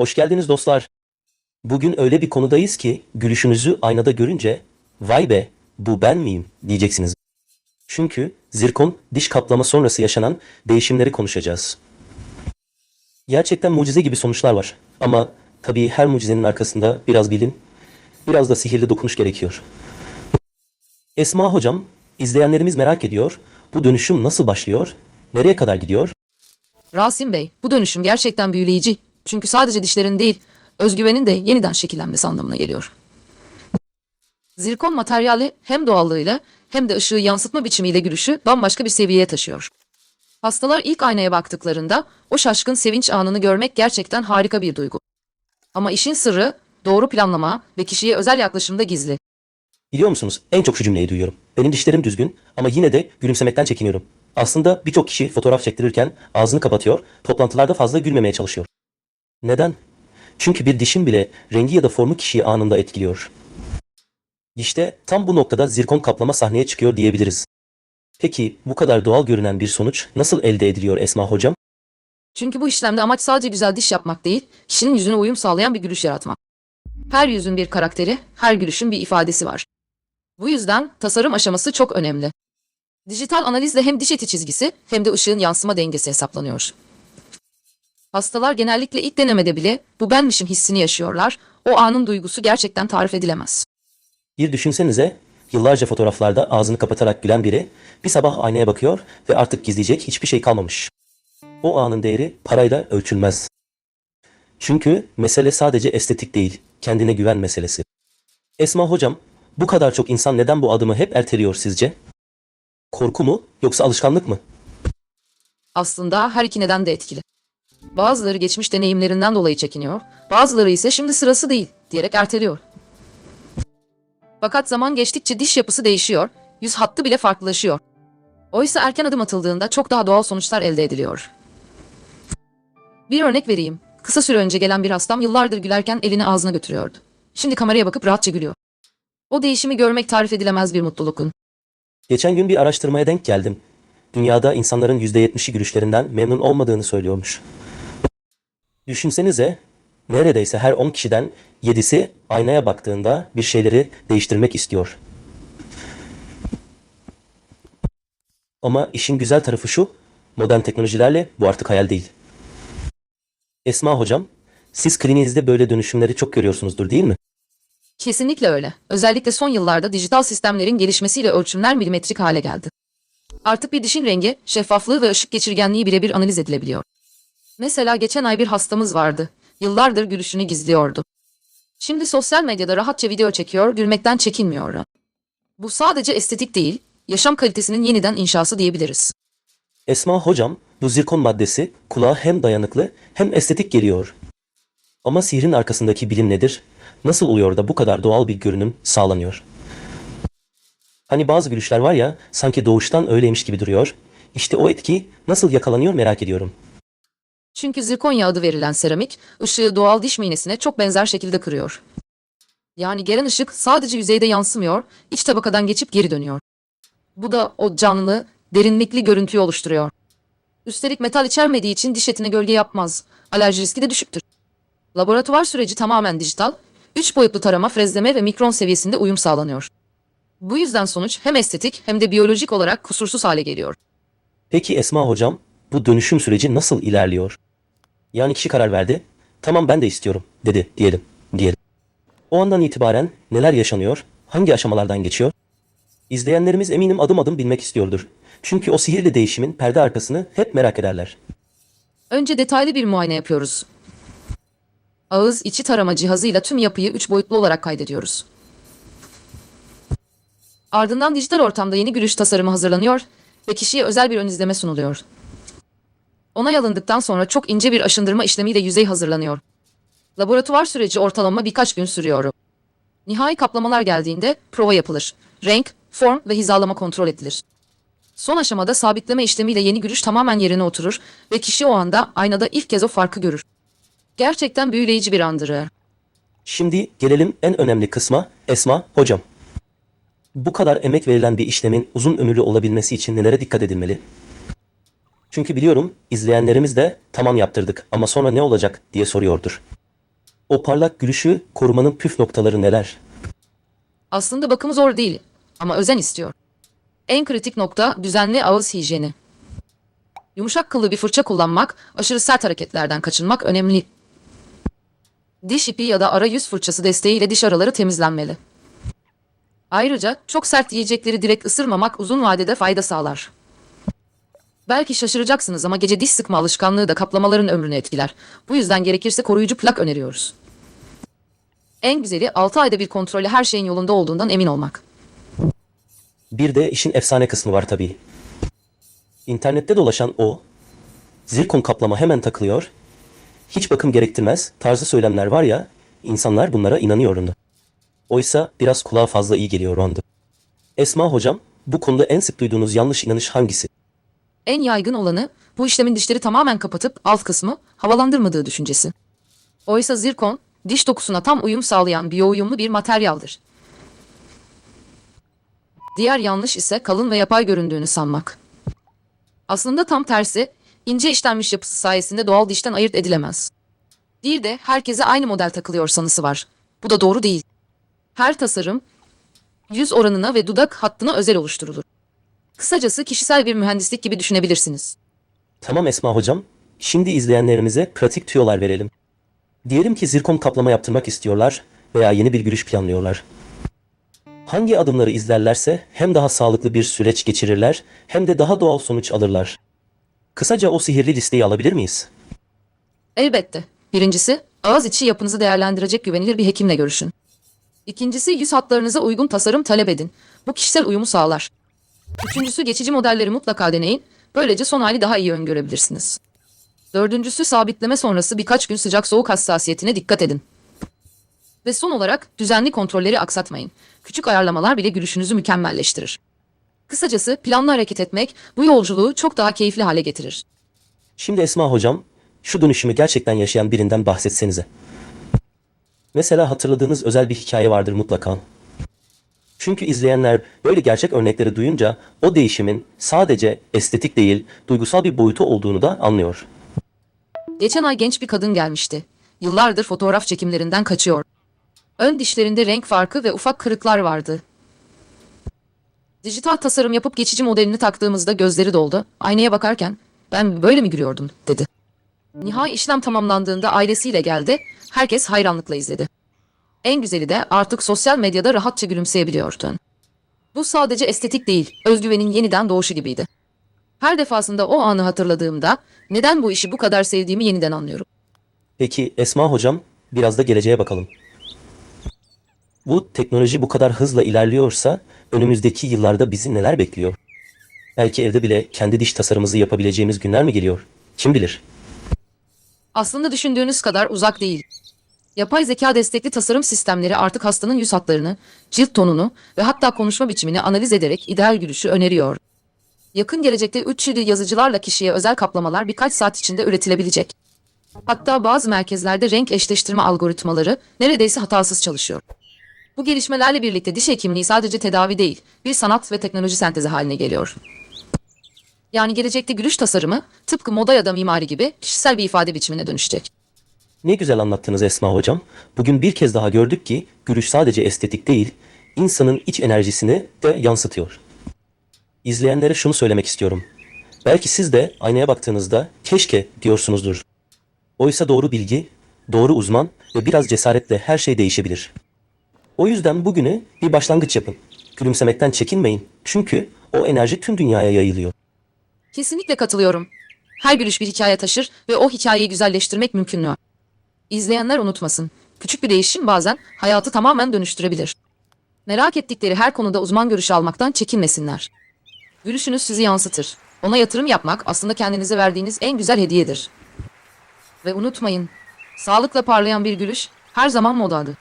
Hoş geldiniz dostlar. Bugün öyle bir konudayız ki gülüşünüzü aynada görünce vay be bu ben miyim diyeceksiniz. Çünkü zirkon diş kaplama sonrası yaşanan değişimleri konuşacağız. Gerçekten mucize gibi sonuçlar var. Ama tabii her mucizenin arkasında biraz bilim, biraz da sihirli dokunuş gerekiyor. Esma hocam, izleyenlerimiz merak ediyor. Bu dönüşüm nasıl başlıyor? Nereye kadar gidiyor? Rasim Bey, bu dönüşüm gerçekten büyüleyici. Çünkü sadece dişlerin değil, özgüvenin de yeniden şekillenmesi anlamına geliyor. Zirkon materyali hem doğallığıyla hem de ışığı yansıtma biçimiyle gülüşü bambaşka bir seviyeye taşıyor. Hastalar ilk aynaya baktıklarında o şaşkın sevinç anını görmek gerçekten harika bir duygu. Ama işin sırrı doğru planlama ve kişiye özel yaklaşımda gizli. Biliyor musunuz en çok şu cümleyi duyuyorum. Benim dişlerim düzgün ama yine de gülümsemekten çekiniyorum. Aslında birçok kişi fotoğraf çektirirken ağzını kapatıyor, toplantılarda fazla gülmemeye çalışıyor. Neden? Çünkü bir dişin bile rengi ya da formu kişiyi anında etkiliyor. İşte tam bu noktada zirkon kaplama sahneye çıkıyor diyebiliriz. Peki bu kadar doğal görünen bir sonuç nasıl elde ediliyor Esma hocam? Çünkü bu işlemde amaç sadece güzel diş yapmak değil, kişinin yüzüne uyum sağlayan bir gülüş yaratmak. Her yüzün bir karakteri, her gülüşün bir ifadesi var. Bu yüzden tasarım aşaması çok önemli. Dijital analizle hem diş eti çizgisi hem de ışığın yansıma dengesi hesaplanıyor. Hastalar genellikle ilk denemede bile bu benmişim hissini yaşıyorlar. O anın duygusu gerçekten tarif edilemez. Bir düşünsenize yıllarca fotoğraflarda ağzını kapatarak gülen biri bir sabah aynaya bakıyor ve artık gizleyecek hiçbir şey kalmamış. O anın değeri parayla ölçülmez. Çünkü mesele sadece estetik değil, kendine güven meselesi. Esma hocam, bu kadar çok insan neden bu adımı hep erteliyor sizce? Korku mu yoksa alışkanlık mı? Aslında her iki neden de etkili. Bazıları geçmiş deneyimlerinden dolayı çekiniyor, bazıları ise şimdi sırası değil diyerek erteliyor. Fakat zaman geçtikçe diş yapısı değişiyor, yüz hattı bile farklılaşıyor. Oysa erken adım atıldığında çok daha doğal sonuçlar elde ediliyor. Bir örnek vereyim. Kısa süre önce gelen bir hastam yıllardır gülerken elini ağzına götürüyordu. Şimdi kameraya bakıp rahatça gülüyor. O değişimi görmek tarif edilemez bir mutlulukun. Geçen gün bir araştırmaya denk geldim. Dünyada insanların %70'i gülüşlerinden memnun olmadığını söylüyormuş. Düşünsenize, neredeyse her 10 kişiden 7'si aynaya baktığında bir şeyleri değiştirmek istiyor. Ama işin güzel tarafı şu, modern teknolojilerle bu artık hayal değil. Esma hocam, siz kliniğinizde böyle dönüşümleri çok görüyorsunuzdur değil mi? Kesinlikle öyle. Özellikle son yıllarda dijital sistemlerin gelişmesiyle ölçümler milimetrik hale geldi. Artık bir dişin rengi, şeffaflığı ve ışık geçirgenliği birebir analiz edilebiliyor. Mesela geçen ay bir hastamız vardı. Yıllardır gülüşünü gizliyordu. Şimdi sosyal medyada rahatça video çekiyor, gülmekten çekinmiyor. Bu sadece estetik değil, yaşam kalitesinin yeniden inşası diyebiliriz. Esma hocam, bu zirkon maddesi kulağa hem dayanıklı hem estetik geliyor. Ama sihrin arkasındaki bilim nedir? Nasıl oluyor da bu kadar doğal bir görünüm sağlanıyor? Hani bazı gülüşler var ya, sanki doğuştan öyleymiş gibi duruyor. İşte o etki nasıl yakalanıyor merak ediyorum. Çünkü zirkonya adı verilen seramik, ışığı doğal diş miğnesine çok benzer şekilde kırıyor. Yani gelen ışık sadece yüzeyde yansımıyor, iç tabakadan geçip geri dönüyor. Bu da o canlı, derinlikli görüntüyü oluşturuyor. Üstelik metal içermediği için diş etine gölge yapmaz. Alerji riski de düşüktür. Laboratuvar süreci tamamen dijital, 3 boyutlu tarama, frezleme ve mikron seviyesinde uyum sağlanıyor. Bu yüzden sonuç hem estetik hem de biyolojik olarak kusursuz hale geliyor. Peki Esma hocam, bu dönüşüm süreci nasıl ilerliyor? Yani kişi karar verdi, tamam ben de istiyorum dedi diyelim, diyelim. O andan itibaren neler yaşanıyor, hangi aşamalardan geçiyor? İzleyenlerimiz eminim adım adım bilmek istiyordur. Çünkü o sihirli değişimin perde arkasını hep merak ederler. Önce detaylı bir muayene yapıyoruz. Ağız içi tarama cihazıyla tüm yapıyı 3 boyutlu olarak kaydediyoruz. Ardından dijital ortamda yeni gülüş tasarımı hazırlanıyor ve kişiye özel bir ön izleme sunuluyor. Onay alındıktan sonra çok ince bir aşındırma işlemiyle yüzey hazırlanıyor. Laboratuvar süreci ortalama birkaç gün sürüyor. Nihai kaplamalar geldiğinde prova yapılır. Renk, form ve hizalama kontrol edilir. Son aşamada sabitleme işlemiyle yeni gülüş tamamen yerine oturur ve kişi o anda aynada ilk kez o farkı görür. Gerçekten büyüleyici bir andır. Şimdi gelelim en önemli kısma Esma hocam. Bu kadar emek verilen bir işlemin uzun ömürlü olabilmesi için nelere dikkat edilmeli? Çünkü biliyorum izleyenlerimiz de tamam yaptırdık ama sonra ne olacak diye soruyordur. O parlak gülüşü korumanın püf noktaları neler? Aslında bakımı zor değil ama özen istiyor. En kritik nokta düzenli ağız hijyeni. Yumuşak kıllı bir fırça kullanmak, aşırı sert hareketlerden kaçınmak önemli. Diş ipi ya da arayüz fırçası desteğiyle diş araları temizlenmeli. Ayrıca çok sert yiyecekleri direkt ısırmamak uzun vadede fayda sağlar. Belki şaşıracaksınız ama gece diş sıkma alışkanlığı da kaplamaların ömrünü etkiler. Bu yüzden gerekirse koruyucu plak öneriyoruz. En güzeli 6 ayda bir kontrolle her şeyin yolunda olduğundan emin olmak. Bir de işin efsane kısmı var tabii. İnternette dolaşan o, zirkon kaplama hemen takılıyor, hiç bakım gerektirmez tarzı söylemler var ya, insanlar bunlara inanıyor onda. Oysa biraz kulağa fazla iyi geliyor o anda. Esma hocam, bu konuda en sık duyduğunuz yanlış inanış hangisi? En yaygın olanı bu işlemin dişleri tamamen kapatıp alt kısmı havalandırmadığı düşüncesi. Oysa zirkon diş dokusuna tam uyum sağlayan biyouyumlu bir materyaldir. Diğer yanlış ise kalın ve yapay göründüğünü sanmak. Aslında tam tersi, ince işlenmiş yapısı sayesinde doğal dişten ayırt edilemez. Bir de herkese aynı model takılıyor sanısı var. Bu da doğru değil. Her tasarım yüz oranına ve dudak hattına özel oluşturulur. Kısacası kişisel bir mühendislik gibi düşünebilirsiniz. Tamam Esma hocam, şimdi izleyenlerimize pratik tüyolar verelim. Diyelim ki zirkon kaplama yaptırmak istiyorlar veya yeni bir gülüş planlıyorlar. Hangi adımları izlerlerse hem daha sağlıklı bir süreç geçirirler hem de daha doğal sonuç alırlar. Kısaca o sihirli listeyi alabilir miyiz? Elbette. Birincisi, ağız içi yapınızı değerlendirecek güvenilir bir hekimle görüşün. İkincisi, yüz hatlarınıza uygun tasarım talep edin. Bu kişisel uyumu sağlar. Üçüncüsü, geçici modelleri mutlaka deneyin. Böylece son hali daha iyi öngörebilirsiniz. Dördüncüsü, sabitleme sonrası birkaç gün sıcak soğuk hassasiyetine dikkat edin. Ve son olarak, düzenli kontrolleri aksatmayın. Küçük ayarlamalar bile gülüşünüzü mükemmelleştirir. Kısacası planlı hareket etmek bu yolculuğu çok daha keyifli hale getirir. Şimdi Esma hocam, şu dönüşümü gerçekten yaşayan birinden bahsetsenize. Mesela hatırladığınız özel bir hikaye vardır mutlaka. Çünkü izleyenler böyle gerçek örnekleri duyunca o değişimin sadece estetik değil, duygusal bir boyutu olduğunu da anlıyor. Geçen ay genç bir kadın gelmişti. Yıllardır fotoğraf çekimlerinden kaçıyor. Ön dişlerinde renk farkı ve ufak kırıklar vardı. Dijital tasarım yapıp geçici modelini taktığımızda gözleri doldu. Aynaya bakarken ben böyle mi gülüyordum dedi. Nihai işlem tamamlandığında ailesiyle geldi. Herkes hayranlıkla izledi. En güzeli de artık sosyal medyada rahatça gülümseyebiliyordu. Bu sadece estetik değil, özgüvenin yeniden doğuşu gibiydi. Her defasında o anı hatırladığımda neden bu işi bu kadar sevdiğimi yeniden anlıyorum. Peki Esma hocam, biraz da geleceğe bakalım. Bu teknoloji bu kadar hızla ilerliyorsa önümüzdeki yıllarda bizi neler bekliyor? Belki evde bile kendi diş tasarımımızı yapabileceğimiz günler mi geliyor? Kim bilir? Aslında düşündüğünüz kadar uzak değil. Yapay zeka destekli tasarım sistemleri artık hastanın yüz hatlarını, cilt tonunu ve hatta konuşma biçimini analiz ederek ideal gülüşü öneriyor. Yakın gelecekte 3 dil yazıcılarla kişiye özel kaplamalar birkaç saat içinde üretilebilecek. Hatta bazı merkezlerde renk eşleştirme algoritmaları neredeyse hatasız çalışıyor. Bu gelişmelerle birlikte diş hekimliği sadece tedavi değil, bir sanat ve teknoloji sentezi haline geliyor. Yani gelecekte gülüş tasarımı tıpkı moda ya da mimari gibi kişisel bir ifade biçimine dönüşecek. Ne güzel anlattınız Esma hocam. Bugün bir kez daha gördük ki gülüş sadece estetik değil, insanın iç enerjisini de yansıtıyor. İzleyenlere şunu söylemek istiyorum. Belki siz de aynaya baktığınızda keşke diyorsunuzdur. Oysa doğru bilgi, doğru uzman ve biraz cesaretle her şey değişebilir. O yüzden bugünü bir başlangıç yapın. Gülümsemekten çekinmeyin. Çünkü o enerji tüm dünyaya yayılıyor. Kesinlikle katılıyorum. Her gülüş bir hikaye taşır ve o hikayeyi güzelleştirmek mümkün mü? İzleyenler unutmasın. Küçük bir değişim bazen hayatı tamamen dönüştürebilir. Merak ettikleri her konuda uzman görüşü almaktan çekinmesinler. Gülüşünüz sizi yansıtır. Ona yatırım yapmak aslında kendinize verdiğiniz en güzel hediyedir. Ve unutmayın, sağlıkla parlayan bir gülüş her zaman modadır.